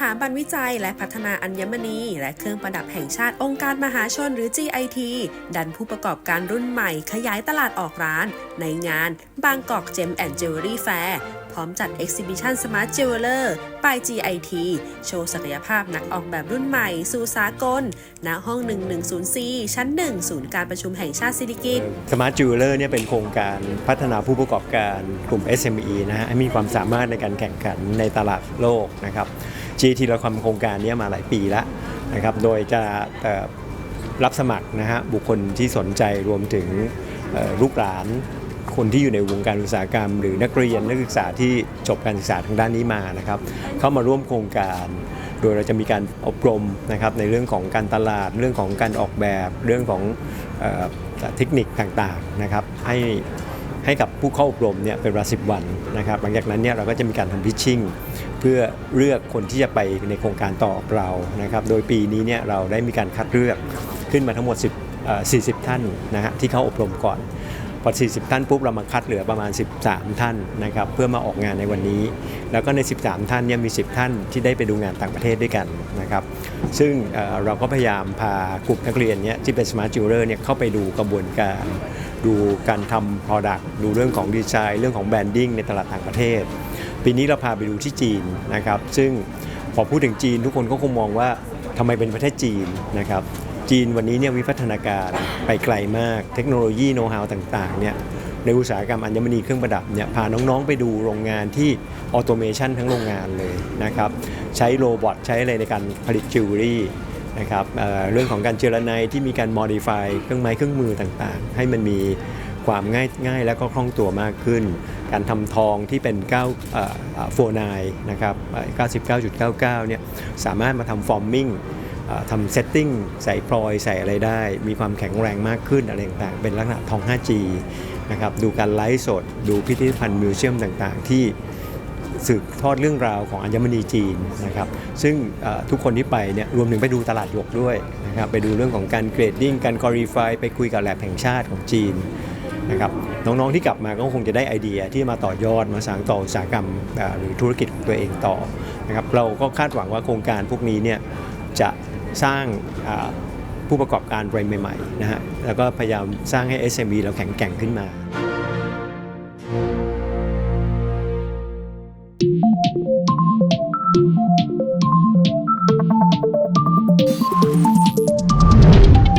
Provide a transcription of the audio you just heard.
ถาบันวิจัยและพัฒนาอัญมณี และเครื่องประดับแห่งชาติองค์การมหาชนหรือ GIT ดันผู้ประกอบการรุ่นใหม่ขยายตลาดออกร้าน ในงานบางกอกเจมแอนด์จิวเวลรี่แฟร์พร้อมจัด Exhibition Smart Jeweler by GIT โชว์ศักยภาพนักออกแบบรุ่นใหม่ สู่สากล ณ ห้อง 110ชั้น 1 ศูนย์การประชุมแห่งชาติสิริกิติ์ Smart Jeweler เนี่ยเป็นโครงการพัฒนาผู้ประกอบการกลุ่ม SME นะฮะให้มีความสามารถในการแข่งขันในตลาดโลกนะครับ GT เราทำโครงการนี้มาหลายปีแล้วนะครับ โดยจะรับสมัครนะฮะบุคคลที่สนใจรวมถึงลูกหลานคนที่อยู่ในวงการอุตสาหกรรม หรือนักเรียนนักศึกษาที่จบการศึกษาทางด้านนี้มานะครับเข้ามาร่วมโครงการ โดยเราจะมีการอบรมนะครับในเรื่องของการตลาด เรื่องของการออกแบบ เรื่องของเอเทคนิคต่างๆนะครับให้ ให้กับผู้เข้าอบรมเนี่ยเป็นเวลาสิวันนะครับหลังจากนั้นเนี่ยเราก็จะมีการทำพิชชิ่งเพื่อเลือกคนที่จะไปในโครงการต่อเรานะครับโดยปีนี้เนี่ยเราได้มีการคัดเลือกขึ้นมาทั้งหมด10 40 ท่านนะฮะที่เข้าอบรมก่อน อ 40 ท่านปุ๊บเรามาคัดเหลือประมาณ 13 ท่านนะครับเพื่อมาออกงานในวันนี้ แล้วก็ใน 13 ท่านเนี่ยมี 10 ท่านที่ได้ไปดูงานต่างประเทศด้วยกันนะครับซึ่งเเราก็พยายามพากลุ่มนักเรียนเนี่ยที่เป็น Smart Jeweler เนี่ยเข้าไปดูกระบวนการดูการทำ Product ดูเรื่องของดีไซน์เรื่องของแบรนดิ้งในตลาดต่างประเทศ ปีนี้เราพาไปดูที่จีนนะครับซึ่งพอพูดถึงจีนทุกคนก็คงมองว่าทำไมเป็นประเทศจีนนะครับ จีนวันนี้เนี่ยวิวัฒนาการไปไกลมาก เทคโนโลยีโน้ตฮาวต่างๆเนี่ยในอุตสาหกรรมอัญมณีเครื่องประดับเนี่ยพาน้องๆไปดูโรงงานที่ออโตเมชันทั้งโรงงานเลยนะครับใช้โรบอทใช้อะไรในการผลิตจิวเวลรี่นะครับเเรื่องของการเจรไนที่มีการโมดิฟายเครื่องไม้เครื่องมือต่างๆ ให้มันมีความง่ายง่ายและก็คล่องตัวมากขึ้น การทำทองที่เป็น9โฟนายนะครับเอ่อ99.99 เนี่ยสามารถมาทำฟอร์มมิ่ง ทำเซตติ้งใส่พลอยใส่อะไรได้ มีความแข็งแรงมากขึ้นอะไรต่างๆ เป็นลักษณะทอง 5G นะครับดูการไลฟ์สด ดูพิพิธภัณฑ์มิวเซียมต่างๆ ที่สืบทอดเรื่องราวของอัญมณีจีนนะครับซึ่งทุกคนที่ไปเนี่ยรวมถึงไปดูตลาดหยกด้วยนะครับไปดูเรื่องของการเกรดดิ้งการคอรีไฟไปคุยกับแหลบแห่งชาติของจีนนะครับน้องๆที่กลับมาก็คงจะได้ไอเดียที่มาต่อยอดมาสานต่ออุตสาหกรรมหรือธุรกิจของตัวเองต่อนะครับเราก็คาดหวังว่าโครงการพวกนี้เนี่ยจะ สร้างผู้ประกอบการรายใหม่ๆนะฮะแล้วก็พยายามสร้างให้ SME เราแข็งแกร่งขึ้นมาเ